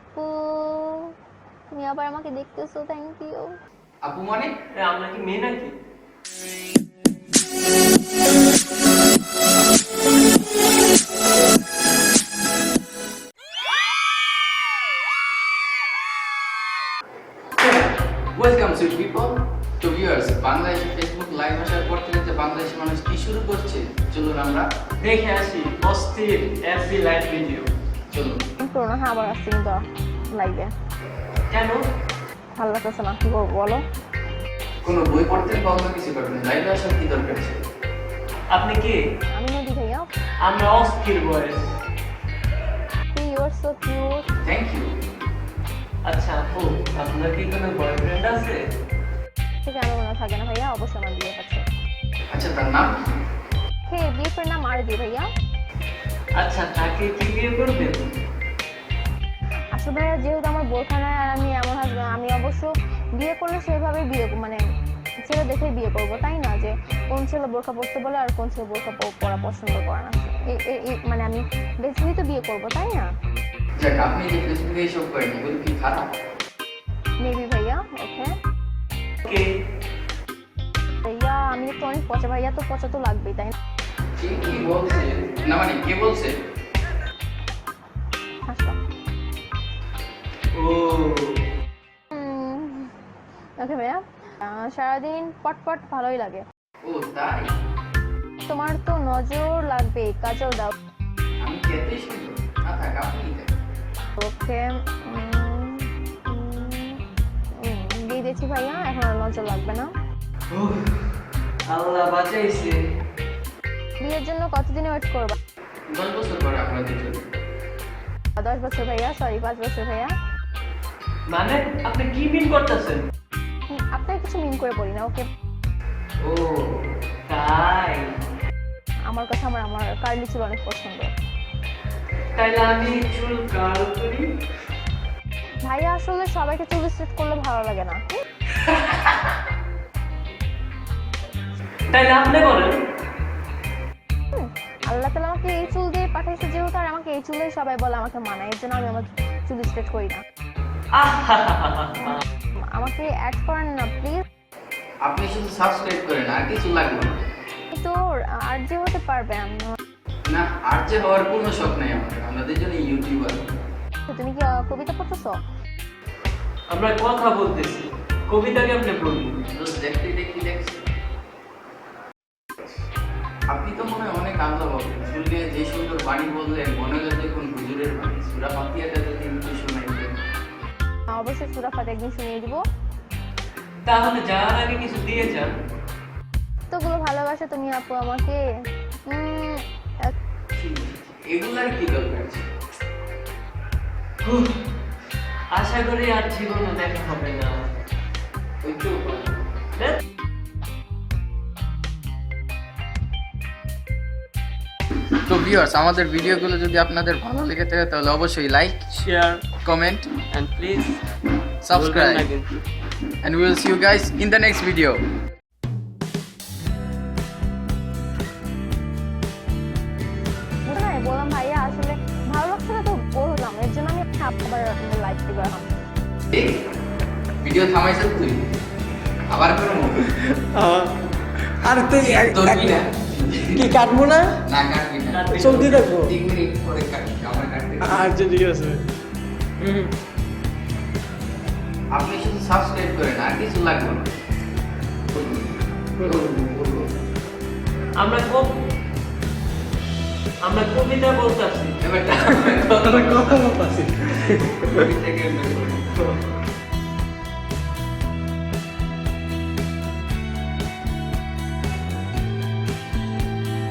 আপু। তুমি আবার আমাকে দেখতেছো থ্যাংক ইউ আপু মানে? এ, আমরা কি মেয়ে নাকি? ওয়েলকাম সুইট পিপল তো ভিউয়ার্স বাংলাদেশে ফেসবুক লাইভ আসার পর থেকে যে বাংলাদেশের মানুষ কি শুরু করছে চলুন আমরা দেখে আসি অস্থির এফবি লাইভ ভিডিও চলুন। করোনা হ্যাঁ আবার আসছি কিন্তু লাইভে কেন? ভালো লাগতেছে না কি করব বলো? কোনো বই পড়তে বা অন্য কিছু লাইভে আসার কি দরকার ছিল? আপনি কি? আমি নদী ভাইয়া। আমরা অস্থির বয়স। You are so cute thank you আচ্ছা আপু আপনার কি কোনো বয়ফ্রেন্ড আছে? ঠিক আমি মনে থাকে না ভাইয়া অবশ্যই আমার বিয়ে আছে আচ্ছা তার নাম কি? হে বিয়ে ফের নাম আর দি ভাইয়া। আচ্ছা তাকে কি বিয়ে করবেন? ভাইয়া যেহেতু আমার বোরখানায় আর আমি এমন আমি অবশ্য বিয়ে করলে সেভাবে বিয়ে মানে ছেলে দেখে বিয়ে করব তাই না? যে কোন ছেলে বোরখা পড়তে বলে আর কোন ছেলে বোরখা পরা পছন্দ করে না। মানে আমি বেসিকলি তো বিয়ে করব তাই না? আপনি যে ফেসবুকে এইসব করেন এগুলো কি খারাপ? মেবি ভাইয়া ওকে ভাইয়া আমি তো অনেক পচা ভাইয়া তো পচা তো লাগবেই তাই কি বলছে? না মানে কে বলছে? ও ওকে ভাইয়া। সারাদিন পটপট ভালোই লাগে। ও তাই? তোমার তো নজর লাগবে কাজল দাও। আমি না থাক আপনি ওকে দিয়ে দিয়েছি ভাইয়া এখন আর নজর লাগবে না। আল্লাহ বাঁচাইছে। বিয়ের জন্য কতদিনে ওয়েট করবা? দশ বছর পরে আপনাদের জন্য দশ বছর ভাইয়া সরি পাঁচ বছর ভাইয়া। মানে আপনি কি মিন করতেছেন? হুম, আপনাকে কিছু মিন করে বলি না ওকে ও তাই? আমার কথা আমার আমার কার্লি চুল অনেক পছন্দ। তাইলে আমি চুল কাল করি। ভাইয়া আসলে সবাইকে চুল স্ট্রেট করলে ভালো লাগে না তাইলে আপনি করেন আল্লাহ তালা আমাকে এই চুল দিয়ে পাঠাইছে যেহেতু আর আমাকে এই চুলে সবাই বলে আমাকে মানায় এর জন্য আমি আমার চুল স্ট্রেট করি না। আমাকে অ্যাড করেন না প্লিজ আপনি শুধু সাবস্ক্রাইব করেন আর কিছু লাগবে না। তো আর যে হতে পারবে আমি না আর যে হওয়ার কোনো শখ নাই আমাদের আমাদের জন্য ইউটিউবার তো তুমি কি কবিতা পড়তেছো? আমরা কথা বলতেছি কবিতা কেমনে বলব দেখতে দেখতে দেখছি আপনি তো মনে হয় অনেক হবে ফুল যে সুন্দর বাণী বললেন মনে হলো দেখুন হুজুরের বাণী সুরা পাতিয়াটা যদি একটু শোনাইতেন সুরা ফাতে একদিন শুনিয়ে দিব। তাহলে যাওয়ার আগে কিছু দিয়ে যান তোগুলো ভালোবাসে তুমি আপু আমাকে। এগুলার কি দরকার? আশা করি আর জীবনে দেখা হবে না। ভিউয়ার্স আমাদের ভিডিওগুলো যদি আপনাদের ভালো লেগে থাকে তাহলে অবশ্যই like share comment and please subscribe কিন্তু and we will see you guys in the next video. বললাম ভাইয়া আসলে ভালো লাগছে না তো? বললাম এর জন্য আমি আবার লাইভ করলাম এই ভিডিও থামাইছ তুই আবার করব আর তুই কি কাটবো না? না কাটবি চলতে থাকব। আচ্ছা ঠিক আছে আপনি শুধু সাবস্ক্রাইব করেন আর কিছু লাগবে না। আমরা কব আমরা কবিতা কথা বলতেছি। কবিতা?